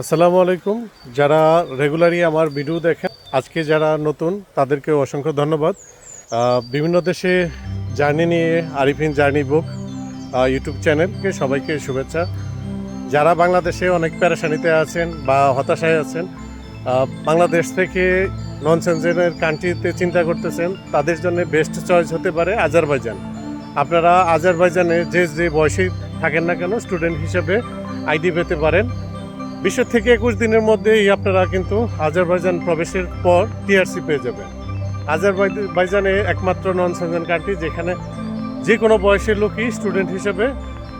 আসসালামু আলাইকুম। যারা রেগুলারই আমার ভিডিও দেখেন, আজকে যারা নতুন, তাদেরকে অসংখ্য ধন্যবাদ। বিভিন্ন দেশে জার্নি নিয়ে আরিফিন জার্নি বুক ইউটিউব চ্যানেলকে সবাইকে শুভেচ্ছা। যারা বাংলাদেশে অনেক প্যারাশানিতে আছেন বা হতাশায় আছেন বাংলাদেশ থেকে নন সেনজেনের কান্ট্রিতে চিন্তা করতেছেন, তাদের জন্য বেস্ট চয়েস হতে পারে আজারবাইজান। আপনারা আজারবাইজানে যে যে বয়সেই থাকেন না কেন স্টুডেন্ট হিসেবে আইডি পেতে পারেন। বিশ থেকে একুশ দিনের মধ্যেই আপনারা কিন্তু আজারবাইজান প্রবেশের পর টিআরসি পেয়ে যাবেন। আজারবাইজানে একমাত্র নন সেনজেন কান্ট্রি যেখানে যে কোনো বয়সের লোকই স্টুডেন্ট হিসেবে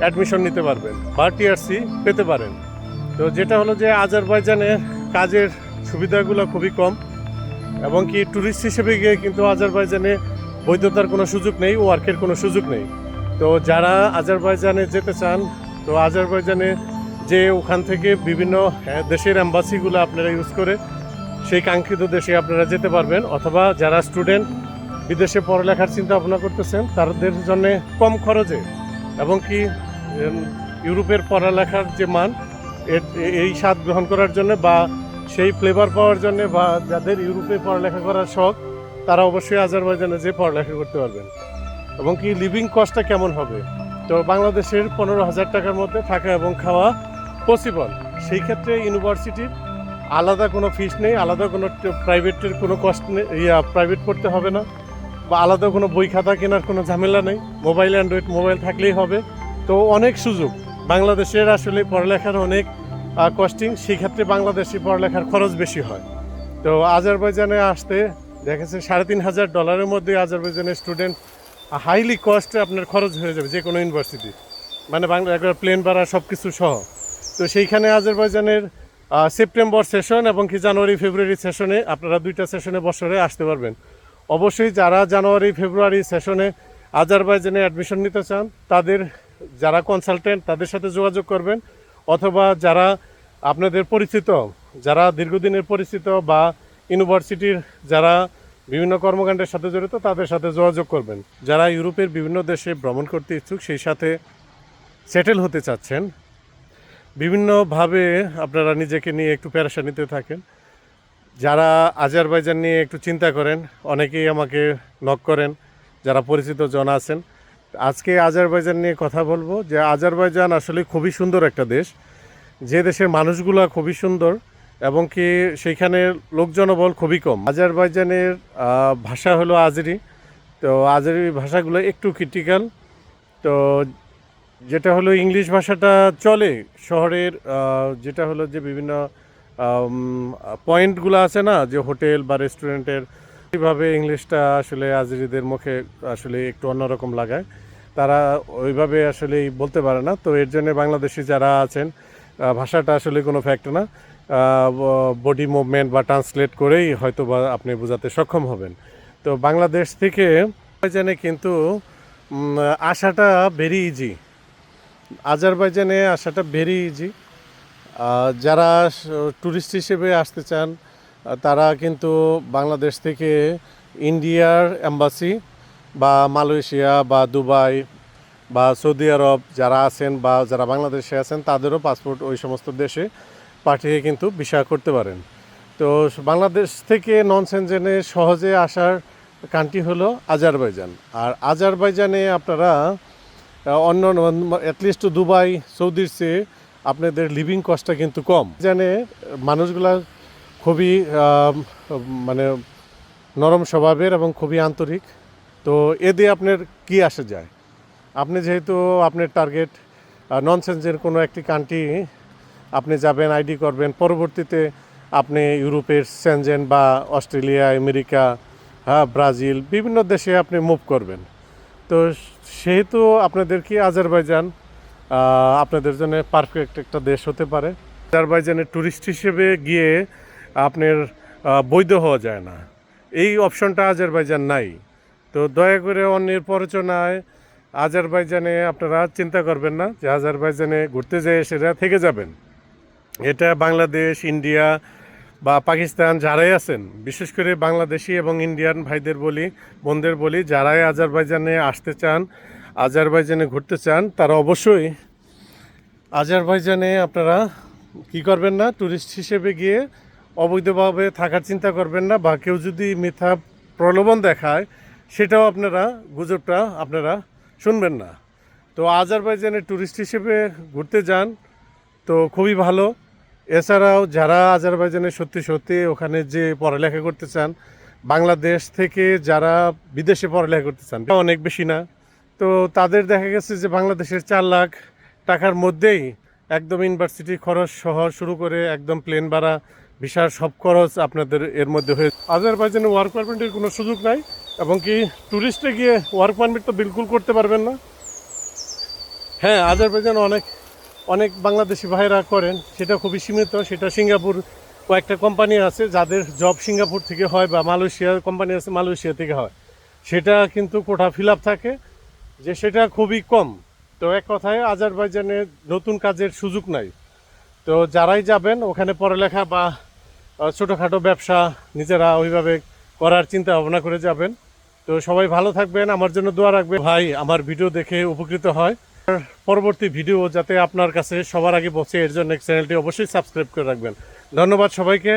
অ্যাডমিশন নিতে পারবেন বা টিআরসি পেতে পারেন। তো যেটা হলো যে আজারবাইজানের কাজের সুবিধাগুলো খুবই কম এবং কি ট্যুরিস্ট হিসেবে গিয়ে কিন্তু আজারবাইজানে বৈধতার কোনো সুযোগ নেই ওয়ার্কের কোনো সুযোগ নেই। তো যারা আজারবাইজানে যেতে চান, তো আজারবাইজানে যে ওখান থেকে বিভিন্ন আহ, দেশের অ্যাম্বাসিগুলো আপনারা ইউজ করে সেই কাঙ্ক্ষিত দেশে আপনারা যেতে পারবেন। অথবা যারা স্টুডেন্ট বিদেশে পড়ালেখার চিন্তা ভাবনা করতেছেন তাদের জন্য কম খরচে এবং কি ইউরোপের পড়ালেখার যে মান এই স্বাদ গ্রহণ করার জন্য বা সেই ফ্লেভার পাওয়ার জন্য বা যাদের ইউরোপে পড়ালেখা করার শখ তারা অবশ্যই আজারবাইজানে যে পড়ালেখা করতে পারবেন। এবং কি লিভিং কস্টটা কেমন হবে? তো বাংলাদেশের পনেরো হাজার টাকার মধ্যে থাকা এবং খাওয়া পসিবল সেই ক্ষেত্রে ইউনিভার্সিটির আলাদা কোনো ফিস নেই, আলাদা কোনো প্রাইভেটের কোনো কস্ট নেই, ইয়া প্রাইভেট পড়তে হবে না। বা আলাদা কোনো বই খাতা কেনার কোনো ঝামেলা নেই মোবাইল অ্যান্ড্রয়েড মোবাইল থাকলেই হবে। তো অনেক সুযোগ। বাংলাদেশের আসলে পড়ালেখার অনেক কস্টিং সেই ক্ষেত্রে বাংলাদেশি পড়ালেখার খরচ বেশি হয়। তো আজারবাইজানে আসতে দেখেছে সাড়ে তিন হাজার ডলারের মধ্যে আজারবাইজানের স্টুডেন্ট হাইলি কস্টে আপনার খরচ হয়ে যাবে যে কোনো ইউনিভার্সিটি মানে বাংলা, একবার প্লেন ভাড়া সব কিছু সহ। তো সেইখানে আজারবাইজানের সেপ্টেম্বর সেশন এবং কি জানুয়ারি, ফেব্রুয়ারি সেশনে আপনারা দুইটা সেশনে বছরে আসতে পারবেন। অবশ্যই যারা জানুয়ারি, ফেব্রুয়ারি সেশনে আজারবাইজানে অ্যাডমিশন নিতে চান, তাদের যারা কনসালটেন্ট তাদের সাথে যোগাযোগ করবেন, অথবা যারা আপনাদের পরিচিত, যারা দীর্ঘদিনের পরিচিত বা ইউনিভার্সিটির যারা বিভিন্ন কর্মকাণ্ডের সাথে জড়িত, তাদের সাথে যোগাযোগ করবেন। যারা ইউরোপের বিভিন্ন দেশে ভ্রমণ করতে ইচ্ছুক, সেই সাথে সেটেল হতে চাচ্ছেন বিভিন্নভাবে আপনারা নিজেকে নিয়ে একটু প্যারাসানিতে থাকেন। যারা আজারবাইজান নিয়ে একটু চিন্তা করেন, অনেকেই আমাকে নক করেন, যারা পরিচিত জন আছেন। আজকে আজারবাইজান নিয়ে কথা বলব যে আজারবাইজান আসলে খুবই সুন্দর একটা দেশ। যে দেশের মানুষগুলা খুবই সুন্দর এবং কি সেইখানে লোকজনবল খুবই কম। আজারবাইজানের ভাষা হলো আজরি। তো আজরি ভাষাগুলো একটু ক্রিটিক্যাল তো যেটা হলো ইংলিশ ভাষাটা চলে শহরের যেটা হলো যে বিভিন্ন পয়েন্টগুলো আছে না, যে হোটেল বা রেস্টুরেন্টের, এইভাবে ইংলিশটা আসলে আজরিদের মুখে আসলে একটু অন্যরকম লাগায়। তারা ওইভাবে আসলে বলতে পারে না। তো এর জন্য বাংলাদেশি যারা আছেন ভাষাটা আসলে কোনো ফ্যাক্ট না। বডি মুভমেন্ট বা ট্রান্সলেট করেই হয়তো বা আপনি বোঝাতে সক্ষম হবেন। তো বাংলাদেশ থেকে, জানে কিন্তু আসাটা ভেরি ইজি আজারবাইজানে আসাটা ভেরি ইজি যারা ট্যুরিস্ট হিসেবে আসতে চান তারা কিন্তু বাংলাদেশ থেকে ইন্ডিয়ার অ্যাম্বাসি বা মালয়েশিয়া বা দুবাই বা সৌদি আরব যারা আছেন বা যারা বাংলাদেশে আছেন, তাদেরও পাসপোর্ট ওই সমস্ত দেশে পাঠিয়ে কিন্তু ভিসা করতে পারেন। তো বাংলাদেশ থেকে নন সেনজেনে সহজে আসার কান্ট্রি হলো আজারবাইজান। আর আজারবাইজানে আপনারা অন্য অ্যাটলিস্ট দুবাই সৌদির চেয়ে আপনাদের লিভিং কস্টটা কিন্তু কম। জানে, মানুষগুলা খুবই মানে নরম স্বভাবের এবং খুবই আন্তরিক। তো এ দিয়ে আপনার কি আসে যায়? আপনি যেহেতু আপনার টার্গেট নন সেন্সের কোনো একটি কান্ট্রি আপনি যাবেন আইডি করবেন, পরবর্তীতে আপনি ইউরোপের সেনজেন বা অস্ট্রেলিয়া, আমেরিকা হ্যাঁ ব্রাজিল, বিভিন্ন দেশে আপনি মুভ করবেন। তো সেহেতু আপনাদের কি আজারবাইজান আপনাদের জন্য পারফেক্ট একটা দেশ হতে পারে। আজারবাইজানের ট্যুরিস্ট হিসেবে গিয়ে আপনার বৈধ হওয়া যায় না। এই অপশনটা আজারবাইজান নাই। তো দয়া করে অন্যের প্ররোচনায় আজারবাইজানে আপনারা চিন্তা করবেন না যে আজারবাইজানে ঘুরতে যেয়ে সেটা থেকে যাবেন। এটা বাংলাদেশ, ইন্ডিয়া বা পাকিস্তান যারাই আছেন, বিশেষ করে বাংলাদেশি এবং ইন্ডিয়ান ভাইদের বলি, বোনদের বলি, যারাই আজারবাইজানে আসতে চান, আজারবাইজানে ঘুরতে চান, তারা অবশ্যই আজারবাইজানে আপনারা কি করবেন না ট্যুরিস্ট হিসেবে গিয়ে অবৈধভাবে থাকার চিন্তা করবেন না বা কেউ যদি মিথ্যা প্রলোভন দেখায়, সেটাও আপনারা গুজবটা আপনারা শুনবেন না। তো আজারবাইজানে ট্যুরিস্ট হিসেবে ঘুরতে যান, তো খুবই ভালো। এছাড়াও যারা আজারবাইজানে সত্যি সত্যি ওখানে যে পড়ালেখা করতে চান, বাংলাদেশ থেকে যারা বিদেশে পড়ালেখা করতে চান অনেক বেশি না। তো তাদের দেখা গেছে যে বাংলাদেশের চার লাখ টাকার মধ্যেই একদম ইউনিভার্সিটি খরচ সহ শুরু করে একদম প্লেন ভাড়া, ভিসার সব খরচ আপনাদের এর মধ্যে হয়ে আজারবাইজানে ওয়ার্ক পারমিটের কোনো সুযোগ নাই এবং কি ট্যুরিস্টে গিয়ে ওয়ার্ক পারমিট তো বিলকুল করতে পারবেন না। হ্যাঁ আজারবাইজান অনেক অনেক বাংলাদেশি ভাইরা করেন, সেটা খুবই সীমিত, সেটা সিঙ্গাপুর কয়েকটা কোম্পানি আছে যাদের জব সিঙ্গাপুর থেকে হয় বা মালয়েশিয়ার কোম্পানি আছে মালয়েশিয়া থেকে হয়। সেটা কিন্তু কোটা ফিল থাকে, যে সেটা খুবই কম। তো এক কথায় আজারবাইজানে নতুন কাজের সুযোগ নাই। তো যারাই যাবেন, ওখানে পড়ালেখা বা ছোটোখাটো ব্যবসা নিজেরা ওইভাবে করার চিন্তা ভাবনা করে যাবেন। তো সবাই ভালো থাকবেন, আমার জন্য দোয়া রাখবেন। ভাই, আমার ভিডিও দেখে উপকৃত হয়। পরবর্তী ভিডিও যাতে আপনার কাছে সবার আগে পৌঁছে, এর জন্য চ্যানেলটি অবশ্যই সাবস্ক্রাইব করে রাখবেন। ধন্যবাদ সবাইকে।